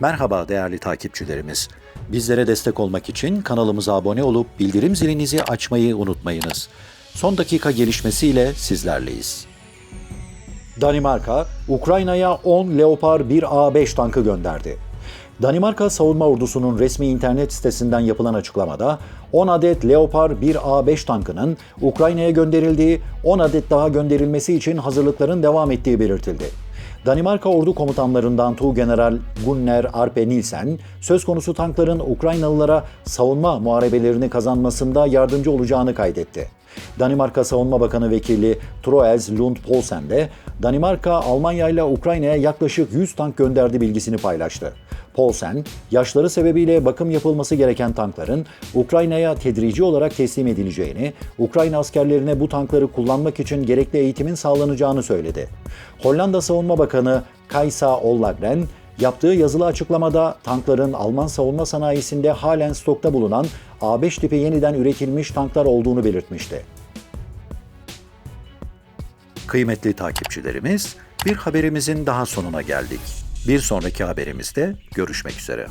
Merhaba değerli takipçilerimiz. Bizlere destek olmak için kanalımıza abone olup bildirim zilinizi açmayı unutmayınız. Son dakika gelişmesiyle sizlerleyiz. Danimarka, Ukrayna'ya 10 Leopard 1A5 tankı gönderdi. Danimarka Savunma Ordusu'nun resmi internet sitesinden yapılan açıklamada 10 adet Leopard 1A5 tankının Ukrayna'ya gönderildiği, 10 adet daha gönderilmesi için hazırlıkların devam ettiği belirtildi. Danimarka ordu komutanlarından Tuğgeneral Gunnar Arpe Nielsen, söz konusu tankların Ukraynalılara savunma muharebelerini kazanmasında yardımcı olacağını kaydetti. Danimarka Savunma Bakanı Vekili Troels Lund Poulsen de Danimarka, Almanya ile Ukrayna'ya yaklaşık 100 tank gönderdi bilgisini paylaştı. Poulsen, yaşları sebebiyle bakım yapılması gereken tankların Ukrayna'ya tedrici olarak teslim edileceğini, Ukrayna askerlerine bu tankları kullanmak için gerekli eğitimin sağlanacağını söyledi. Hollanda Savunma Bakanı Kajsa Ollagren, yaptığı yazılı açıklamada tankların Alman savunma sanayisinde halen stokta bulunan A5 tipi yeniden üretilmiş tanklar olduğunu belirtmişti. Kıymetli takipçilerimiz, bir haberimizin daha sonuna geldik. Bir sonraki haberimizde görüşmek üzere.